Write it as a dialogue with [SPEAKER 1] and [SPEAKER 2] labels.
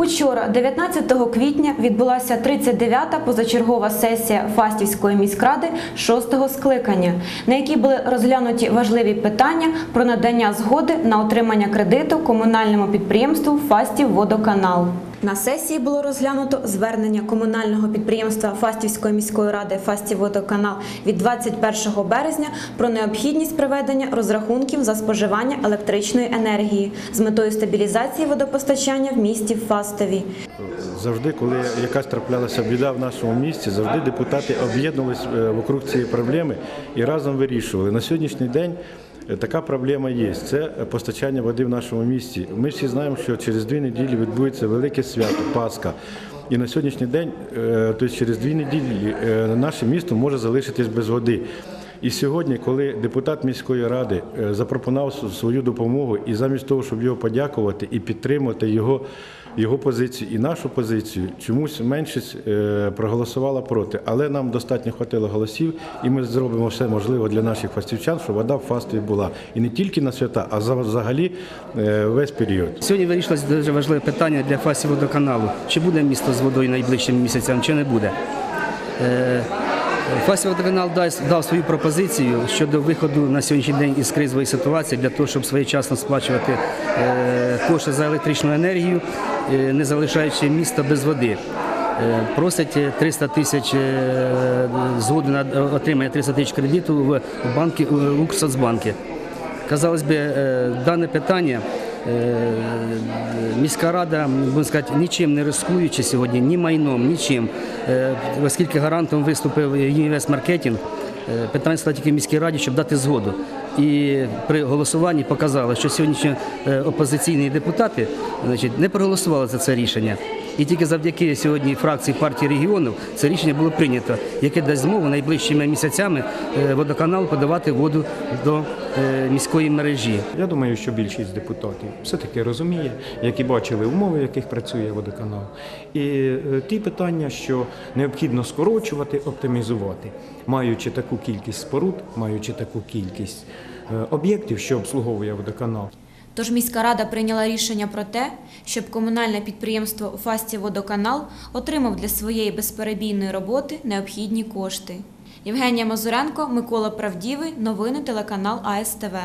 [SPEAKER 1] Учора, 19 квітня, відбулася 39-та позачергова сесія Фастівської міськради 6-го скликання, на якій були розглянуті важливі питання про надання згоди на отримання кредиту комунальному підприємству Фастів Водоканал. На сесії було розглянуто звернення комунального підприємства Фастівської міської ради «Фастівводоканал» від 21 березня про необхідність проведення розрахунків за споживання електричної енергії з метою стабілізації водопостачання в місті Фастові.
[SPEAKER 2] Завжди, коли якась траплялася біда в нашому місті, завжди депутати об'єднувалися вокруг цієї проблеми і разом вирішували. На сьогоднішній день е, така проблема є. Це постачання води в нашому місті. Ми всі знаємо, що через дві неділі відбудеться велике свято Пасха. І на сьогоднішній день, е, тобто через дві неділі, е, наше місто може залишитись без води. І сьогодні, коли депутат міської ради е, запропонував свою допомогу, і замість того, щоб його подякувати і підтримати його, його позицію і нашу позицію, чомусь меншість е, проголосувала проти. Але нам достатньо хватило голосів, і ми зробимо все можливе для наших фастівчан, щоб вода в Фастові була. І не тільки на свята, а за- взагалі е, весь період.
[SPEAKER 3] Сьогодні вирішилось дуже важливе питання для фасів водоканалу. Чи буде місто з водою найближчим місяцям, чи не буде. Е, Фасів водоканал дав свою пропозицію щодо виходу на сьогоднішній день із кризової ситуації для того, щоб своєчасно сплачувати кошти за електричну енергію, не залишаючи місто без води. Е, Просять е, 300 тисяч е, згоди на отримання 300 тисяч кредиту в банки Укрсоцбанки. Казалось би, е, дане питання е, міська рада, будемо сказати, нічим не рискуючи сьогодні, ні майном, нічим. Е, Оскільки гарантом виступив ЮНІВЕС Маркетинг, е, питання стало тільки міській раді, щоб дати згоду. І при голосуванні показали, що сьогоднішні е, опозиційні депутати значить, не проголосували за це рішення. І тільки завдяки сьогодні фракції партії регіонів це рішення було прийнято, яке дасть змогу найближчими місяцями е, водоканалу подавати воду до е, міської мережі.
[SPEAKER 4] Я думаю, що більшість депутатів все-таки розуміє, які бачили умови, в яких працює водоканал. І ті питання, що необхідно скорочувати, оптимізувати, маючи таку кількість споруд, маючи таку кількість об'єктів, що обслуговує водоканал.
[SPEAKER 1] Тож міська рада прийняла рішення про те, щоб комунальне підприємство «Фастівводоканал» отримав для своєї безперебійної роботи необхідні кошти. Євгенія Мазуренко, Микола Правдівий, новини телеканал АСТВ.